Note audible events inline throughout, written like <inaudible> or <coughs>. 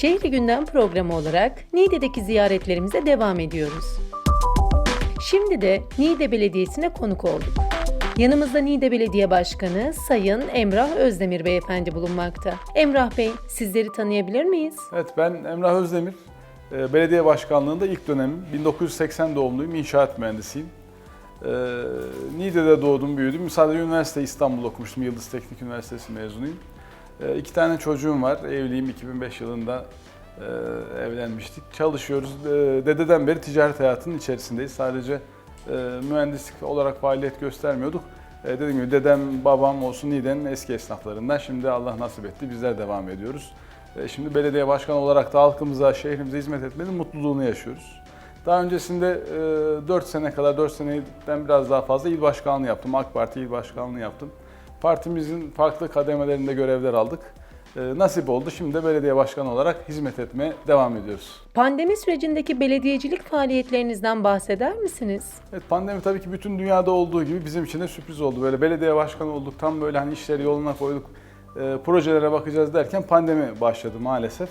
Şehri Gündem programı olarak Niğde'deki ziyaretlerimize devam ediyoruz. Şimdi de Niğde Belediyesi'ne konuk olduk. Yanımızda Niğde Belediye Başkanı Sayın Emrah Özdemir Beyefendi bulunmakta. Emrah Bey, sizleri tanıyabilir miyiz? Evet ben Emrah Özdemir. Ee, Belediye başkanlığında ilk dönemim. 1980 doğumluyum, inşaat mühendisiyim. Ee, Niğde'de doğdum, büyüdüm. Sadece üniversite İstanbul okumuştum, Yıldız Teknik Üniversitesi mezunuyum. Ee, iki tane çocuğum var, evliyim 2005 yılında e, evlenmiştik. Çalışıyoruz, Ee, dededen beri ticaret hayatının içerisindeyiz. Sadece e, mühendislik olarak faaliyet göstermiyorduk. E, dediğim gibi dedem, babam olsun Niğde'nin eski esnaflarından. Şimdi Allah nasip etti, bizler devam ediyoruz. E, Şimdi belediye başkanı olarak da halkımıza, şehrimize hizmet etmenin mutluluğunu yaşıyoruz. Daha öncesinde 4 sene kadar, 4 seneden biraz daha fazla il başkanlığı yaptım. AK Parti il başkanlığı yaptım. Partimizin farklı kademelerinde görevler aldık. E, Nasip oldu. Şimdi de belediye başkanı olarak hizmet etmeye devam ediyoruz. Pandemi sürecindeki belediyecilik faaliyetlerinizden bahseder misiniz? Evet pandemi tabii ki bütün dünyada olduğu gibi bizim için de sürpriz oldu. Böyle belediye başkanı olduk, tam böyle hani işleri yoluna koyduk, e, projelere bakacağız derken pandemi başladı maalesef.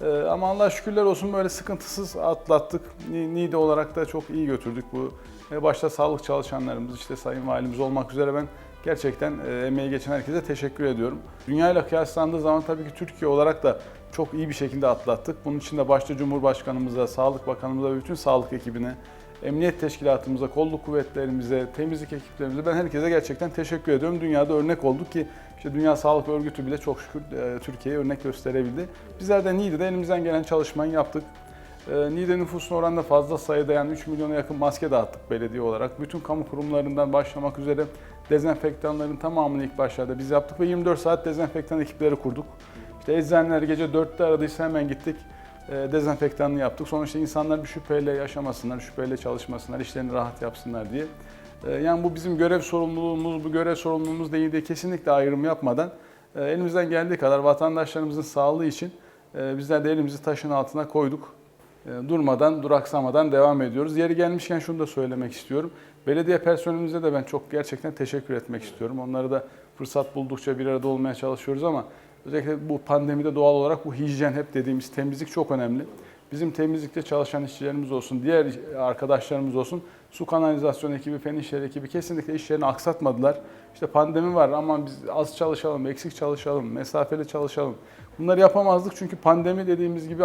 E, ama Allah şükürler olsun böyle sıkıntısız atlattık. Ni- Niğde olarak da çok iyi götürdük bu. E, başta sağlık çalışanlarımız, işte Sayın Valimiz olmak üzere ben gerçekten e, emeği geçen herkese teşekkür ediyorum. Dünya ile kıyaslandığı zaman tabii ki Türkiye olarak da çok iyi bir şekilde atlattık. Bunun için de başta Cumhurbaşkanımıza, Sağlık Bakanımıza ve bütün sağlık ekibine, emniyet teşkilatımıza, kolluk kuvvetlerimize, temizlik ekiplerimize ben herkese gerçekten teşekkür ediyorum. Dünyada örnek olduk ki işte Dünya Sağlık Örgütü bile çok şükür e, Türkiye'ye örnek gösterebildi. Bizler de Niğde'de elimizden gelen çalışmayı yaptık. E, Niğde nüfusuna oranla fazla sayıda yani 3 milyona yakın maske dağıttık belediye olarak. Bütün kamu kurumlarından başlamak üzere dezenfektanların tamamını ilk başlarda biz yaptık ve 24 saat dezenfektan ekipleri kurduk. İşte eczaneler gece 4'te aradıysa hemen gittik e, dezenfektanını yaptık. Sonuçta insanlar bir şüpheyle yaşamasınlar, şüpheyle çalışmasınlar, işlerini rahat yapsınlar diye. E, Yani bu bizim görev sorumluluğumuz, bu görev sorumluluğumuz değil diye kesinlikle ayrım yapmadan e, elimizden geldiği kadar vatandaşlarımızın sağlığı için bizler de elimizi taşın altına koyduk. E, Durmadan, duraksamadan devam ediyoruz. Yeri gelmişken şunu da söylemek istiyorum. Belediye personelimize de ben çok gerçekten teşekkür etmek istiyorum. Onları da fırsat buldukça bir arada olmaya çalışıyoruz ama özellikle bu pandemide doğal olarak bu hijyen hep dediğimiz temizlik çok önemli. Bizim temizlikte çalışan işçilerimiz olsun, diğer arkadaşlarımız olsun, su kanalizasyon ekibi, fen ekibi kesinlikle işlerini aksatmadılar. İşte pandemi var ama biz az çalışalım, eksik çalışalım, mesafeli çalışalım. Bunları yapamazdık çünkü pandemi dediğimiz gibi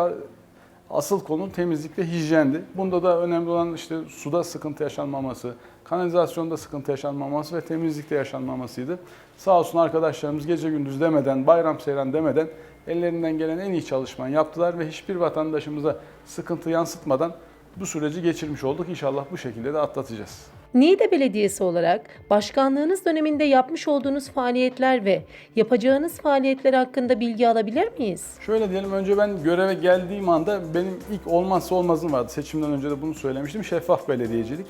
Asıl konu temizlik ve hijyendi. Bunda da önemli olan işte suda sıkıntı yaşanmaması, kanalizasyonda sıkıntı yaşanmaması ve temizlikte yaşanmamasıydı. Sağ olsun arkadaşlarımız gece gündüz demeden, bayram seyran demeden ellerinden gelen en iyi çalışmayı yaptılar ve hiçbir vatandaşımıza sıkıntı yansıtmadan bu süreci geçirmiş olduk. İnşallah bu şekilde de atlatacağız. Niğde Belediyesi olarak başkanlığınız döneminde yapmış olduğunuz faaliyetler ve yapacağınız faaliyetler hakkında bilgi alabilir miyiz? Şöyle diyelim önce ben göreve geldiğim anda benim ilk olmazsa olmazım vardı. Seçimden önce de bunu söylemiştim. Şeffaf belediyecilik.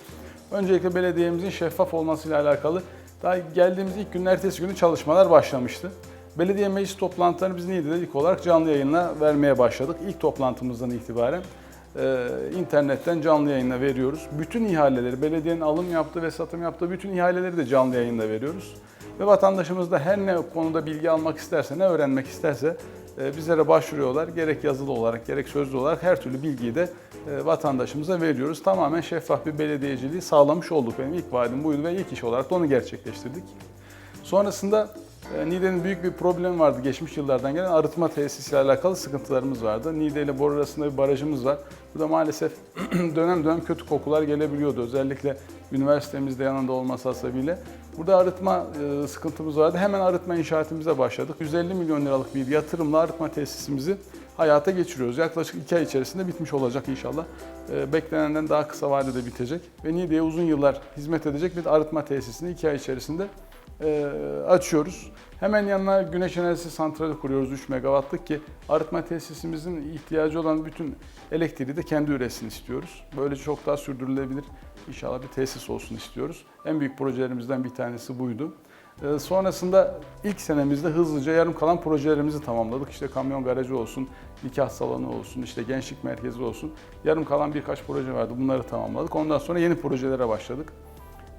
Öncelikle belediyemizin şeffaf olmasıyla alakalı daha geldiğimiz ilk günün ertesi günü çalışmalar başlamıştı. Belediye meclis toplantılarını biz Niğde'de ilk olarak canlı yayınla vermeye başladık. İlk toplantımızdan itibaren e, internetten canlı yayınla veriyoruz. Bütün ihaleleri, belediyenin alım yaptığı ve satım yaptığı bütün ihaleleri de canlı yayında veriyoruz. Ve vatandaşımız da her ne konuda bilgi almak isterse, ne öğrenmek isterse e, bizlere başvuruyorlar. Gerek yazılı olarak, gerek sözlü olarak her türlü bilgiyi de e, vatandaşımıza veriyoruz. Tamamen şeffaf bir belediyeciliği sağlamış olduk. Benim ilk vaadim buydu ve ilk iş olarak da onu gerçekleştirdik. Sonrasında Niğde'nin büyük bir problemi vardı geçmiş yıllardan gelen arıtma tesisiyle alakalı sıkıntılarımız vardı. Niğde ile Bor arasında bir barajımız var. Burada maalesef <clears throat> dönem dönem kötü kokular gelebiliyordu. Özellikle üniversitemizde yanında olması hasebiyle. Burada arıtma e, sıkıntımız vardı. Hemen arıtma inşaatımıza başladık. 150 milyon liralık bir yatırımla arıtma tesisimizi hayata geçiriyoruz. Yaklaşık 2 ay içerisinde bitmiş olacak inşallah. E, Beklenenden daha kısa vadede bitecek. Ve Niğde'ye uzun yıllar hizmet edecek bir arıtma tesisini 2 ay içerisinde e, açıyoruz. Hemen yanına güneş enerjisi santrali kuruyoruz 3 megawattlık ki arıtma tesisimizin ihtiyacı olan bütün elektriği de kendi üretsin istiyoruz. Böylece çok daha sürdürülebilir inşallah bir tesis olsun istiyoruz. En büyük projelerimizden bir tanesi buydu. E, sonrasında ilk senemizde hızlıca yarım kalan projelerimizi tamamladık. İşte kamyon garajı olsun, nikah salonu olsun, işte gençlik merkezi olsun. Yarım kalan birkaç proje vardı. Bunları tamamladık. Ondan sonra yeni projelere başladık.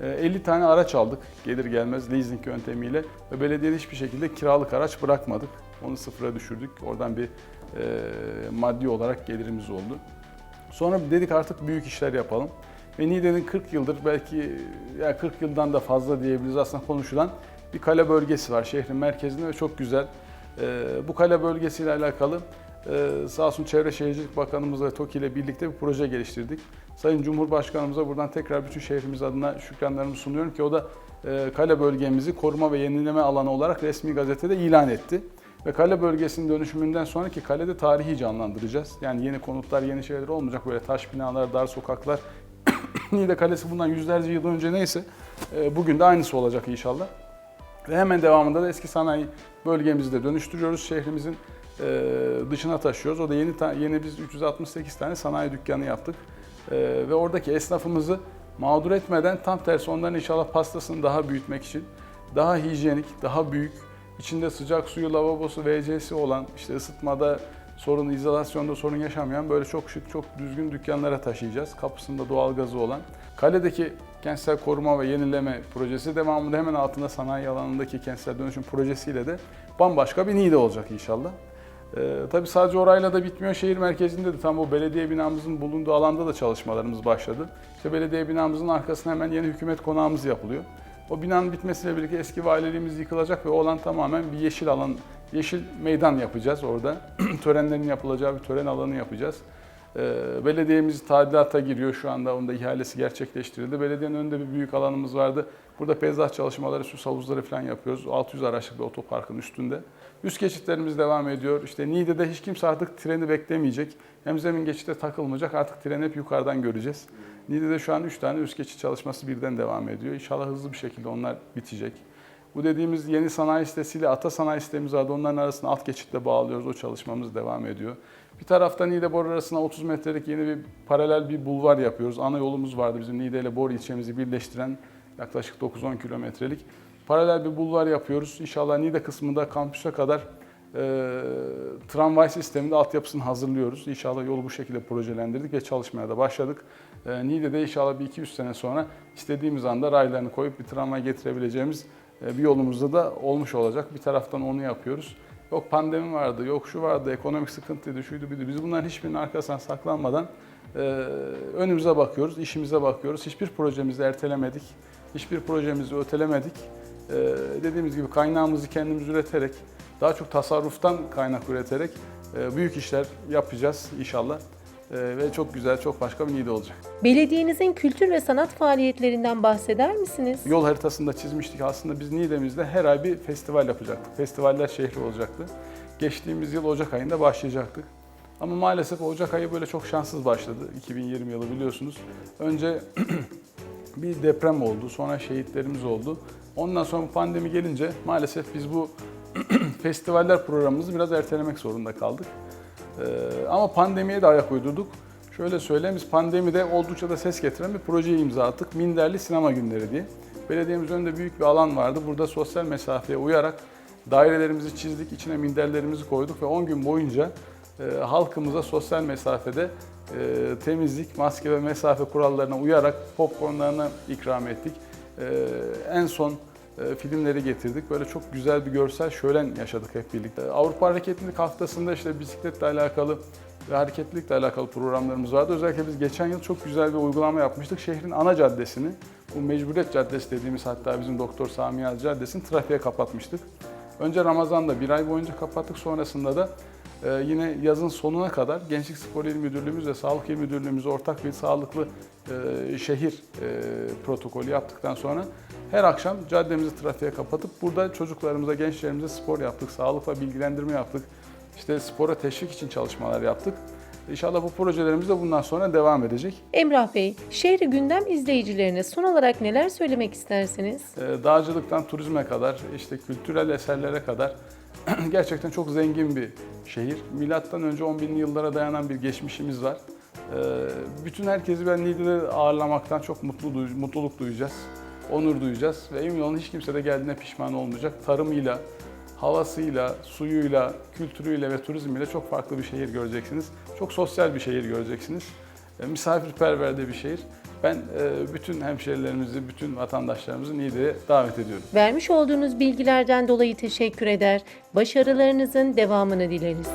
E, 50 tane araç aldık gelir gelmez leasing yöntemiyle ve belediye hiçbir şekilde kiralık araç bırakmadık. Onu sıfıra düşürdük. Oradan bir e, maddi olarak gelirimiz oldu. Sonra dedik artık büyük işler yapalım. Ve Niğde'nin 40 yıldır belki ya 40 yıldan da fazla diyebiliriz aslında konuşulan bir kale bölgesi var şehrin merkezinde ve çok güzel. Ee, bu kale bölgesiyle alakalı e, sağ olsun Çevre Şehircilik Bakanımız ve TOKİ ile birlikte bir proje geliştirdik. Sayın Cumhurbaşkanımıza buradan tekrar bütün şehrimiz adına şükranlarımı sunuyorum ki o da e, kale bölgemizi koruma ve yenileme alanı olarak resmi gazetede ilan etti. Ve kale bölgesinin dönüşümünden sonraki kalede tarihi canlandıracağız. Yani yeni konutlar, yeni şeyler olmayacak. Böyle taş binalar, dar sokaklar. <coughs> Niğde Kalesi bundan yüzlerce yıl önce neyse e, bugün de aynısı olacak inşallah. Ve hemen devamında da eski sanayi bölgemizi de dönüştürüyoruz. Şehrimizin e, dışına taşıyoruz. O da yeni yeni biz 368 tane sanayi dükkanı yaptık. E, ve oradaki esnafımızı mağdur etmeden tam tersi onların inşallah pastasını daha büyütmek için daha hijyenik, daha büyük, içinde sıcak suyu, lavabosu, WC'si olan, işte ısıtmada sorun, izolasyonda sorun yaşamayan böyle çok şık, çok düzgün dükkanlara taşıyacağız. Kapısında doğalgazı olan. Kaledeki kentsel koruma ve yenileme projesi devamında hemen altında sanayi alanındaki kentsel dönüşüm projesiyle de bambaşka bir Niğde olacak inşallah. Ee, tabii sadece orayla da bitmiyor. Şehir merkezinde de tam bu belediye binamızın bulunduğu alanda da çalışmalarımız başladı. İşte belediye binamızın arkasına hemen yeni hükümet konağımız yapılıyor. O binanın bitmesiyle birlikte eski valiliğimiz yıkılacak ve o alan tamamen bir yeşil alan, yeşil meydan yapacağız orada. <clears throat> Törenlerin yapılacağı bir tören alanı yapacağız. Ee, belediyemiz tadilata giriyor şu anda, onda ihalesi gerçekleştirildi. Belediyenin önünde bir büyük alanımız vardı. Burada peyzaj çalışmaları, süs havuzları falan yapıyoruz. 600 araçlık bir otoparkın üstünde. Üst geçitlerimiz devam ediyor. İşte Niğde'de hiç kimse artık treni beklemeyecek. Hem zemin geçitte takılmayacak. Artık treni hep yukarıdan göreceğiz. Niğde'de şu an 3 tane üst geçit çalışması birden devam ediyor. İnşallah hızlı bir şekilde onlar bitecek. Bu dediğimiz yeni sanayi sitesiyle ata sanayi sitemiz vardı. Onların arasını alt geçitle bağlıyoruz. O çalışmamız devam ediyor. Bir taraftan Niğde Bor arasına 30 metrelik yeni bir paralel bir bulvar yapıyoruz. Ana yolumuz vardı bizim Niğde ile Bor ilçemizi birleştiren yaklaşık 9-10 kilometrelik. Paralel bir bulvar yapıyoruz. İnşallah Niğde kısmında kampüse kadar e, tramvay sisteminde altyapısını hazırlıyoruz. İnşallah yolu bu şekilde projelendirdik ve çalışmaya da başladık. E, Niğde'de inşallah bir 200 sene sonra istediğimiz anda raylarını koyup bir tramvay getirebileceğimiz bir yolumuzda da olmuş olacak. Bir taraftan onu yapıyoruz. Yok pandemi vardı, yok şu vardı, ekonomik sıkıntıydı, şuydu buydu. Biz bunların hiçbirinin arkasından saklanmadan e, önümüze bakıyoruz, işimize bakıyoruz. Hiçbir projemizi ertelemedik, hiçbir projemizi ötelemedik. E, dediğimiz gibi kaynağımızı kendimiz üreterek, daha çok tasarruftan kaynak üreterek e, büyük işler yapacağız inşallah. E, ve çok güzel, çok başka bir Niğde olacak. Belediyenizin kültür ve sanat faaliyetlerinden bahseder misiniz? Yol haritasında çizmiştik. Aslında biz Niğde'mizde her ay bir festival yapacaktık. Festivaller şehri olacaktı. Geçtiğimiz yıl Ocak ayında başlayacaktık. Ama maalesef Ocak ayı böyle çok şanssız başladı. 2020 yılı biliyorsunuz. Önce <clears throat> bir deprem oldu, sonra şehitlerimiz oldu. Ondan sonra pandemi gelince maalesef biz bu <clears throat> festivaller programımızı biraz ertelemek zorunda kaldık. Ee, ama pandemiye de ayak uydurduk. Şöyle söyleyeyim, biz pandemide oldukça da ses getiren bir projeye imza attık. Minderli Sinema Günleri diye. Belediyemizin önünde büyük bir alan vardı. Burada sosyal mesafeye uyarak dairelerimizi çizdik, içine minderlerimizi koyduk ve 10 gün boyunca e, halkımıza sosyal mesafede e, temizlik, maske ve mesafe kurallarına uyarak popcornlarını ikram ettik. E, en son filmleri getirdik. Böyle çok güzel bir görsel şölen yaşadık hep birlikte. Avrupa Hareketlilik Haftası'nda işte bisikletle alakalı ve hareketlilikle alakalı programlarımız vardı. Özellikle biz geçen yıl çok güzel bir uygulama yapmıştık. Şehrin ana caddesini, bu Mecburiyet Caddesi dediğimiz hatta bizim Doktor Sami Yaz Caddesi'ni trafiğe kapatmıştık. Önce Ramazan'da bir ay boyunca kapattık. Sonrasında da e, yine yazın sonuna kadar Gençlik Spor İl Müdürlüğümüz ve Sağlık İl Müdürlüğümüz ortak bir sağlıklı e, şehir e, protokolü yaptıktan sonra her akşam caddemizi trafiğe kapatıp burada çocuklarımıza, gençlerimize spor yaptık, sağlıkla bilgilendirme yaptık. İşte spora teşvik için çalışmalar yaptık. İnşallah bu projelerimiz de bundan sonra devam edecek. Emrah Bey, şehri gündem izleyicilerine son olarak neler söylemek istersiniz? Ee, Dağcılıktan turizme kadar, işte kültürel eserlere kadar <clears throat> gerçekten çok zengin bir şehir. Milattan önce 10 binli yıllara dayanan bir geçmişimiz var. Ee, Bütün herkesi ben Niğde'de ağırlamaktan çok mutlu mutluluk duyacağız, onur duyacağız ve emin olun hiç kimse de geldiğine pişman olmayacak. Tarımıyla, havasıyla, suyuyla, kültürüyle ve turizmiyle çok farklı bir şehir göreceksiniz. Çok sosyal bir şehir göreceksiniz. E, Misafirperver de bir şehir. Ben e, bütün hemşerilerimizi, bütün vatandaşlarımızı Niğde'ye davet ediyorum. Vermiş olduğunuz bilgilerden dolayı teşekkür eder. Başarılarınızın devamını dileriz.